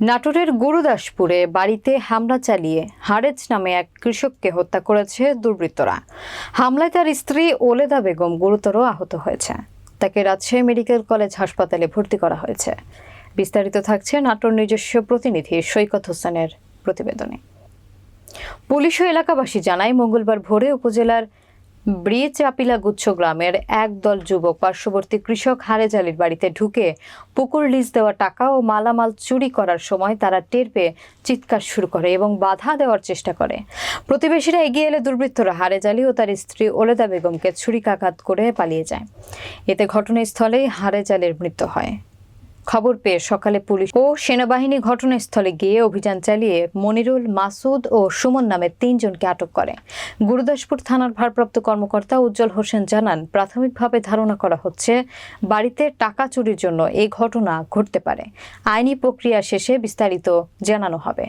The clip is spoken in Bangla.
নাটোরের গুরুদাসপুরে বাড়িতে হামলা চালিয়ে হারেজ নামে এক কৃষককে হত্যা করেছে দুর্বৃত্তরা। হামলায় তার স্ত্রী ওলেদা বেগম গুরুতর আহত হয়েছে। তাকে রাজশাহী মেডিকেল কলেজ হাসপাতালে ভর্তি করা হয়েছে। বিস্তারিত থাকছে নাটোর নিজস্ব প্রতিনিধি সৈকত হোসেনের প্রতিবেদনে। পুলিশ ও এলাকাবাসী জানায়, মঙ্গলবার ভোরে উপজেলার ব্রিজ আপিলা গুচ্ছ গ্রামের একদল যুবক পার্শ্ববর্তী কৃষক হারেজ আলীর বাড়িতে ঢুকে পুকুর লিজ দেওয়া টাকা ও মালামাল চুরি করার সময় তারা টের পেয়ে চিৎকার শুরু করে এবং বাধা দেওয়ার চেষ্টা করে। প্রতিবেশীরা এগিয়ে এলে দুর্বৃত্তরা হারেজ আলী ও তার স্ত্রী ওলেদা বেগমকে ছুরিকাঘাত করে পালিয়ে যায়। এতে ঘটনাস্থলেই হারেজ আলীর মৃত্যু হয়। খবর পেয়ে সকালে পুলিশ ও সেনাবাহিনী ঘটনাস্থলে গিয়ে অভিযান চালিয়ে মনিরুল, মাসুদ ও সুমন নামের তিনজনকে আটক করে। গুরুদাসপুর থানার ভারপ্রাপ্ত কর্মকর্তা উজ্জ্বল হোসেন জানান, প্রাথমিকভাবে ধারণা করা হচ্ছে, বাড়িতে টাকা চুরির জন্য এই ঘটনা ঘটতে পারে। আইনি প্রক্রিয়া শেষে বিস্তারিত জানানো হবে।